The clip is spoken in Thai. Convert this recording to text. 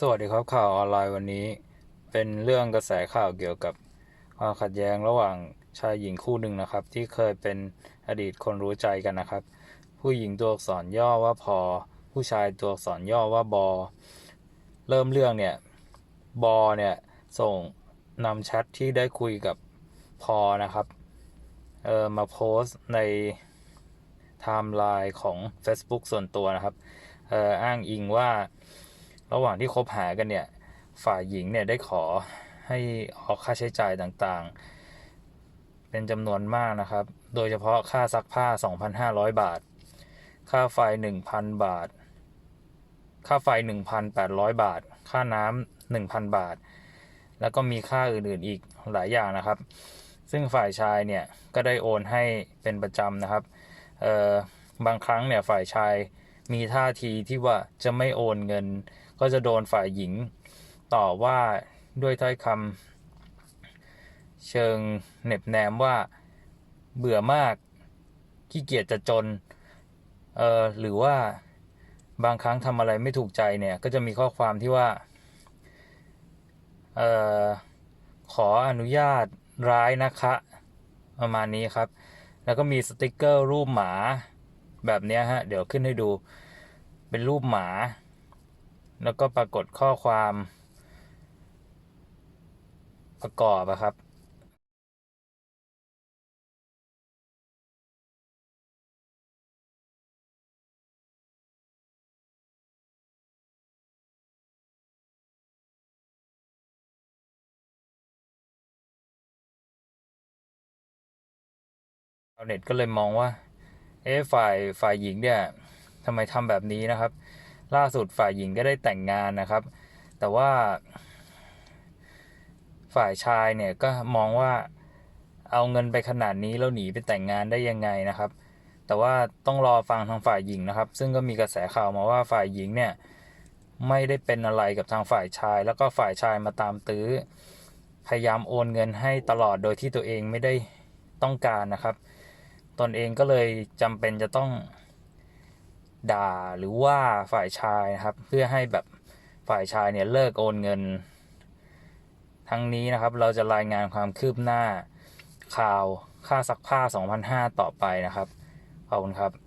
สวัสดีครับข่าวออนไลน์วันนี้ เป็นเรื่องกระแสข่าวเกี่ยวกับความขัดแย้งระหว่างชายหญิงคู่หนึ่งนะครับ ที่เคยเป็นอดีตคนรู้ใจกันนะครับ ผู้หญิงตัวอักษรย่อว่าพอ ผู้ชายตัวอักษรย่อว่าบอ เริ่มเรื่องเนี่ยบอเนี่ยส่งนำแชทที่ได้คุยกับพอนะครับเออมาโพสต์ในไทม์ไลน์ของ Facebook ส่วนตัวนะครับเอออ้างอิงว่า ระหว่างที่คบหากันเนี่ย ฝ่ายหญิงเนี่ยได้ขอให้ออกค่าใช้จ่ายต่างๆ เป็นจำนวนมากนะครับ โดยเฉพาะค่าซักผ้า 2,500 บาท ค่าไฟ 1,000 บาท ค่าไฟ 1,800 บาท ค่าน้ำ1,000 บาท แล้วก็มีค่าอื่นๆอีกหลายอย่างนะครับ ซึ่งฝ่ายชายเนี่ยก็ได้โอนให้เป็นประจำนะครับเอ่อบางครั้งเนี่ยฝ่ายชายมีท่าทีที่ว่าจะไม่โอนเงิน ก็จะโดนฝ่ายหญิงต่อว่าด้วยถ้อยคำเชิงเหน็บแนมว่าเบื่อมากขี้เกียจจะจนเออหรือว่าบางครั้งทำอะไรไม่ถูกใจเนี่ย ก็จะมีข้อความที่ว่าเออขออนุญาตร้ายนะคะ ประมาณนี้ครับ แล้วก็มีสติกเกอร์รูปหมาแบบนี้ฮะ เดี๋ยวขึ้นให้ดูเป็นรูปหมา แล้วก็ปรากฏข้อความประกอบอะครับ ชาวเน็ตก็เลยมองว่า เอ๊ะฝ่ายฝ่ายหญิงเนี่ยทำไมทำแบบนี้นะครับ ล่าสุดฝ่ายหญิงก็ได้แต่งงานนะครับ แต่ว่า ฝ่ายชายเนี่ยก็มองว่าเอาเงินไปขนาดนี้แล้วหนีไปแต่งงานได้ยังไงนะครับ แต่ว่าต้องรอฟังทางฝ่ายหญิงนะครับ ซึ่งก็มีกระแสข่าวมาว่าฝ่ายหญิงเนี่ยไม่ได้เป็นอะไรกับทางฝ่ายชาย แล้วก็ฝ่ายชายมาตามตื้อ พยายามโอนเงินให้ตลอดโดยที่ตัวเองไม่ได้ต้องการนะครับ ตนเองก็เลยจำเป็นจะต้อง ด่าหรือว่าฝ่ายชายนะครับ เพื่อให้แบบฝ่ายชายเนี่ยเลิกโอนเงิน ทั้งนี้นะครับเราจะรายงานความคืบหน้าข่าวค่าซักผ้า2,500ต่อไปนะครับ ขอบคุณครับ